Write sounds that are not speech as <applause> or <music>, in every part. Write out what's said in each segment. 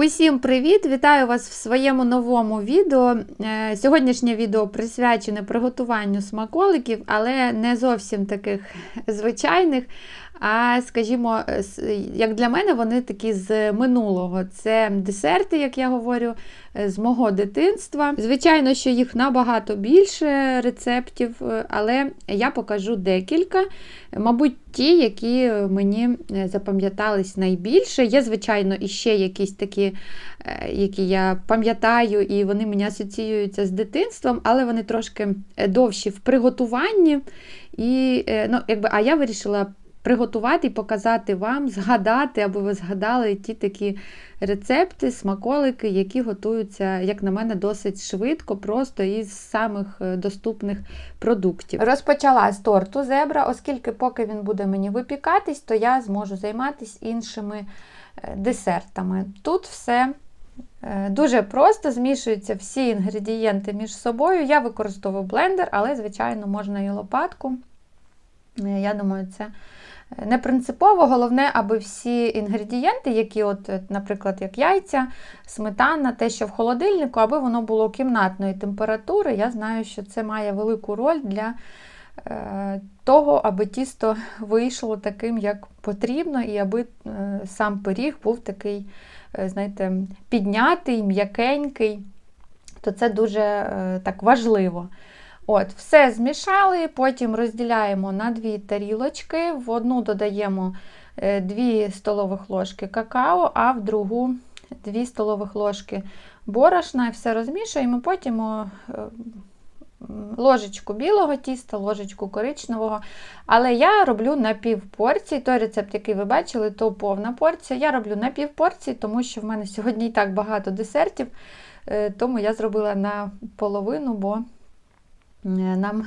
Усім привіт! Вітаю вас в своєму новому відео. Е, Сьогоднішнє відео присвячене приготуванню смаколиків, але не зовсім таких <laughs> звичайних. А, скажімо, як для мене, вони такі з минулого. Це десерти, як я говорю, е, з мого дитинства. Звичайно, що їх набагато більше рецептів, е, але я покажу декілька. Мабуть, ті, які мені е, запам'ятались найбільше. Є, звичайно, іще якісь такі, е, які я пам'ятаю, і вони мені асоціюються з дитинством, але вони трошки е, довші в приготуванні. І, е, ну, якби, а я вирішила приготувати і показати вам, згадати, аби ви згадали ті такі рецепти, смаколики, які готуються, як на мене, досить швидко, просто із самих е, доступних продуктів. Розпочала з торту зебра, оскільки поки він буде мені випікатись, то я зможу займатися іншими е, десертами. Тут все е, дуже просто, змішуються всі інгредієнти між собою. Я використовую блендер, але, звичайно, можна і лопатку. Я думаю, це не принципово. Головне, аби всі інгредієнти, які, от, е, наприклад, як яйця, сметана, те, що в холодильнику, аби воно було кімнатної температури. Я знаю, що це має велику роль для е, того, аби тісто вийшло таким, як потрібно, і аби е, сам пиріг був такий, знаєте, піднятий, м'якенький. То це дуже так важливо. От, Все змішали, потім розділяємо на дві тарілочки. В одну додаємо 2 столових ложки какао, а в другу 2 столових ложки борошна і все розмішуємо. Потім е, ложечку білого тіста, ложечку коричневого. Але я роблю на пів порції. Той рецепт, який ви бачили, то повна порція. Я роблю на пів порції, тому що в мене сьогодні і так багато десертів. е, Тому я зробила на половину, бо е, нам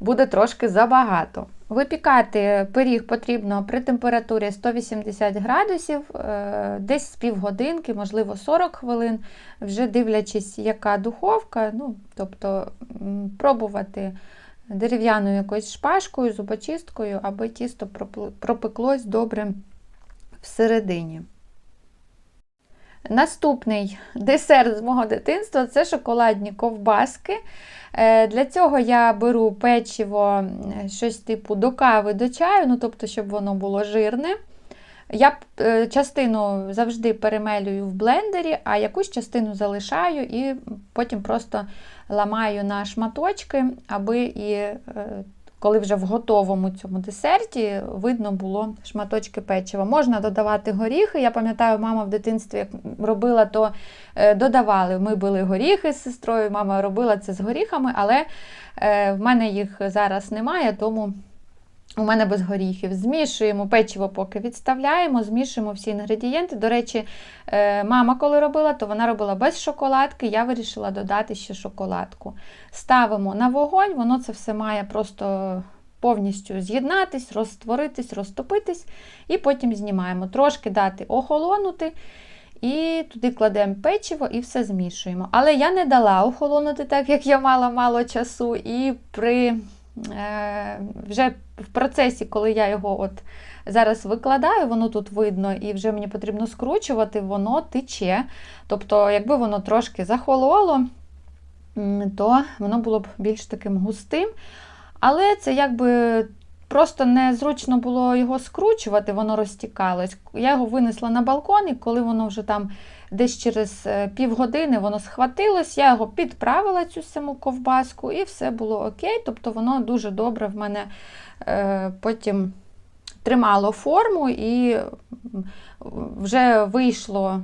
буде трошки забагато. Випікати пиріг потрібно при температурі 180 градусів, е, десь з півгодинки, можливо 40 хвилин, вже дивлячись, яка духовка, ну, тобто пробувати дерев'яною якоюсь шпажкою, зубочисткою, аби тісто пропеклось добре всередині. Наступний десерт з мого дитинства це шоколадні ковбаски. Е, Для цього я беру печиво, щось типу до кави, до чаю, ну тобто, щоб воно було жирне. Я е, частину завжди перемелюю в блендері, а якусь частину залишаю і потім просто ламаю на шматочки, аби і е, коли вже в готовому цьому десерті видно було шматочки печива. Можна додавати горіхи. Я пам'ятаю, мама в дитинстві як робила, то е, додавали. Ми били горіхи з сестрою, мама робила це з горіхами, але е, в мене їх зараз немає, тому у мене без горіхів. Змішуємо печиво, поки відставляємо, змішуємо всі інгредієнти. До речі, е, мама, коли робила, то вона робила без шоколадки. Я вирішила додати ще шоколадку. Ставимо на вогонь, воно це все має просто повністю з'єднатись, розтворитись, розтопитись, і потім знімаємо. Трошки дати охолонути. І туди кладемо печиво і все змішуємо. Але я не дала охолонути, так як я мала мало часу, і при вже в процесі, коли я його от зараз викладаю, воно тут видно, і вже мені потрібно скручувати, воно тече. Тобто, якби воно трошки захололо, то воно було б більш таким густим. Але це якби просто незручно було його скручувати, воно розтікалось. Я його винесла на балкон, і коли воно вже там десь через е, півгодини воно схватилось, я його підправила цю саму ковбаску, і все було окей. Тобто воно дуже добре в мене е, потім тримало форму і вже вийшло.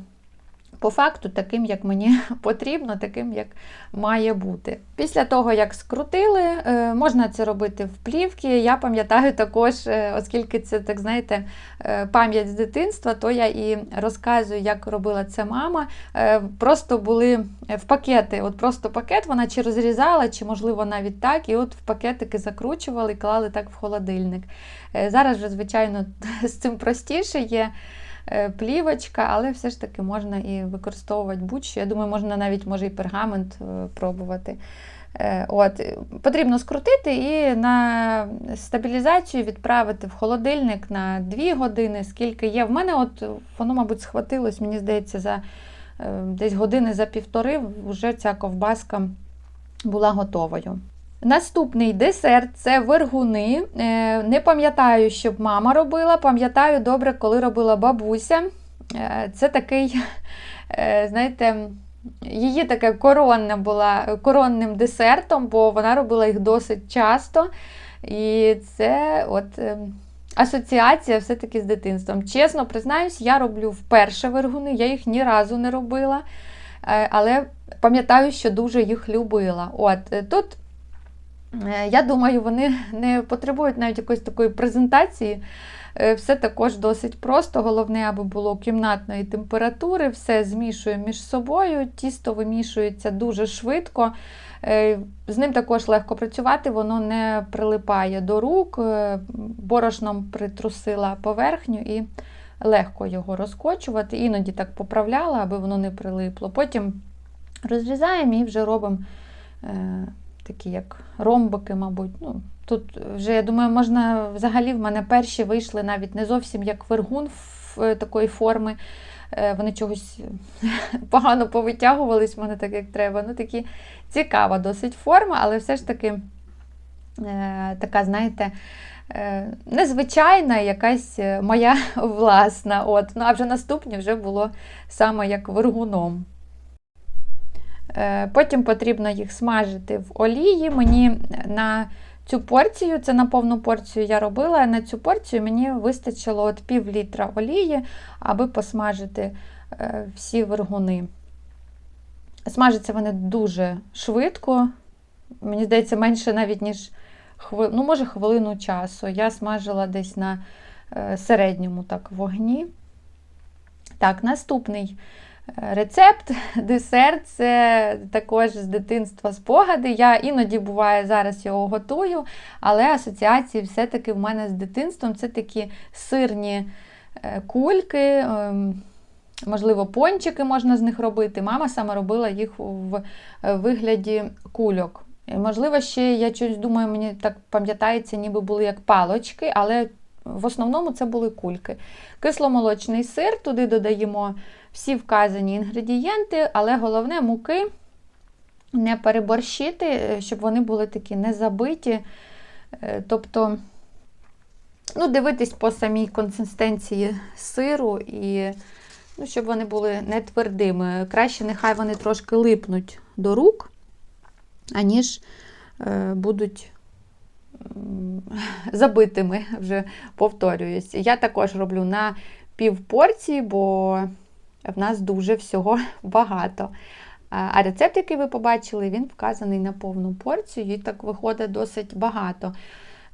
По факту, таким, як мені <laughs> потрібно, таким, як має бути. Після того, як скрутили, е, можна це робити в плівки. Я пам'ятаю також, е, оскільки це, так знаєте, е, пам'ять з дитинства, то я і розказую, як робила це мама. Просто були в пакети, от просто пакет вона чи розрізала, чи, можливо, навіть так, і от в пакетики закручували і клали так в холодильник. Зараз вже, звичайно, <laughs> з цим простіше є плівочка, але все ж таки можна і використовувати будь-що. Я думаю, можна навіть може і пергамент е, пробувати Е, От, потрібно скрутити і на стабілізацію відправити в холодильник на 2 години, скільки є. В мене от воно, мабуть, схватилось, мені здається, за е, десь години за півтори вже ця ковбаска була готовою. Наступний десерт це вергуни. Е, Не пам'ятаю, щоб мама робила, пам'ятаю добре, коли робила бабуся. Е, Це такий, <laughs> е, знаєте, її таке коронна була коронним десертом, бо вона робила їх досить часто. І це от асоціація все-таки з дитинством. Чесно признаюсь, я роблю вперше вергуни, я їх ні разу не робила, але пам'ятаю, що дуже їх любила. От тут. Е, Я думаю, вони не потребують навіть якоїсь такої презентації. Е, Все також досить просто. Головне, аби було кімнатної температури, все змішує між собою, тісто вимішується дуже швидко. Е, З ним також легко працювати, воно не прилипає до рук. Борошном притрусила поверхню і легко його розкочувати. Іноді так поправляла, аби воно не прилипло. Потім розрізаємо і вже робимо. Такі як ромбики, мабуть. Ну, Тут вже, я думаю, можна взагалі в мене перші вийшли навіть не зовсім як вергун в е, такої форми. Е, Вони чогось <laughs> погано повитягувались в мене так, як треба. Ну, такі цікава досить форма, але все ж таки е, така, знаєте, незвичайна, якась моя <laughs> власна. От. Ну, а вже наступні вже було саме як вергуном. Е, Потім потрібно їх смажити в олії. Мені на цю порцію, це на повну порцію я робила, на цю порцію мені вистачило от пів літра олії, аби посмажити е, всі вергуни. Смажаться вони дуже швидко. Мені здається, менше навіть, ніж хвили... ну, може, хвилину часу. Я смажила десь на е, середньому так, вогні. Так, наступний Рецепт, десерт це також з дитинства спогади. Я іноді буває зараз його готую, але асоціації все-таки в мене з дитинством це такі сирні е, кульки, ем, можливо, пончики можна з них робити. Мама саме робила їх в вигляді кульок. Можливо, ще я щось думаю, мені так пам'ятається, ніби були як палочки, але в основному це були кульки. Кисломолочний сир, туди додаємо всі вказані інгредієнти, але головне муки не переборщити, щоб вони були такі не забиті. Е, Тобто, ну, дивитись по самій консистенції сиру, і ну, щоб вони були не твердими. Краще, нехай вони трошки липнуть до рук, аніж е, будуть <laughs> забитими, вже повторююсь. Я також роблю на пів порції, бо в нас дуже всього <laughs> багато. А рецепт, який ви побачили, він вказаний на повну порцію, і так виходить досить багато.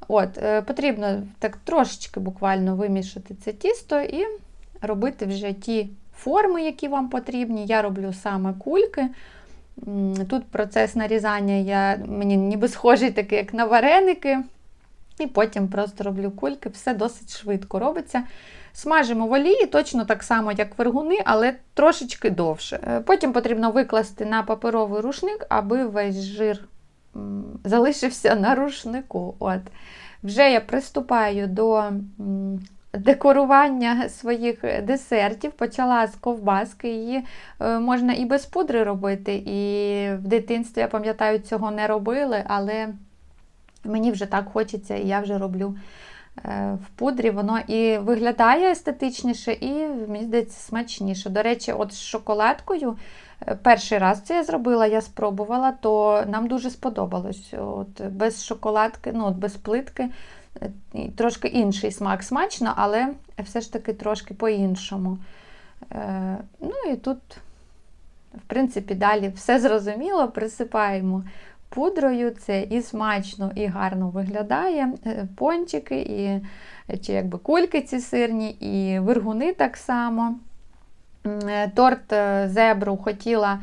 От, е, Потрібно так трошечки буквально вимішати це тісто і робити вже ті форми, які вам потрібні. Я роблю саме кульки. Тут процес нарізання я, мені ніби схожий такий, як на вареники. І потім просто роблю кульки, все досить швидко робиться. Смажимо в олії, точно так само, як вергуни, але трошечки довше. Е, Потім потрібно викласти на паперовий рушник, аби весь жир залишився на рушнику. От. Вже я приступаю до декорування своїх десертів. Почала з ковбаски. Її е, можна і без пудри робити. І в дитинстві, я пам'ятаю, цього не робили, але мені вже так хочеться, і я вже роблю в пудрі. Воно і виглядає естетичніше, і, мені здається, смачніше. До речі, от з шоколадкою. е, Перший раз це я зробила, я спробувала, то нам дуже сподобалось. От Без шоколадки, ну от без плитки, е, трошки інший смак смачно, але все ж таки трошки по-іншому. Е, Ну і тут, в принципі, далі все зрозуміло, присипаємо пудрою, це і смачно, і гарно виглядає. Е, Пончики, і чи якби кульки ці сирні, і виргуни так само. Е, Торт е, зебру хотіла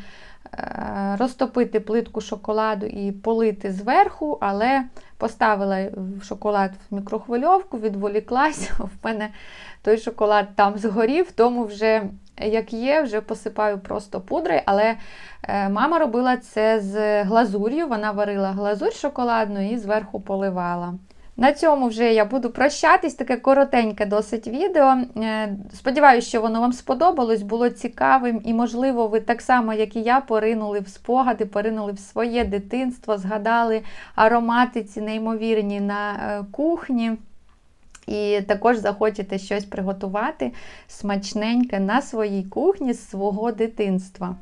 розтопити плитку шоколаду і полити зверху, але поставила шоколад в мікрохвильовку, відволіклась. <laughs> В мене той шоколад там згорів, тому вже як є, вже посипаю просто пудрою. Але е, мама робила це з глазур'ю. Вона варила глазурь шоколадну і зверху поливала. На цьому вже я буду прощатись, таке коротеньке досить відео. Е, Сподіваюся, що воно вам сподобалось, було цікавим і, можливо, ви так само, як і я, поринули в спогади, поринули в своє дитинство, згадали аромати ці неймовірні на е, кухні. І також захочете щось приготувати смачненьке на своїй кухні з свого дитинства.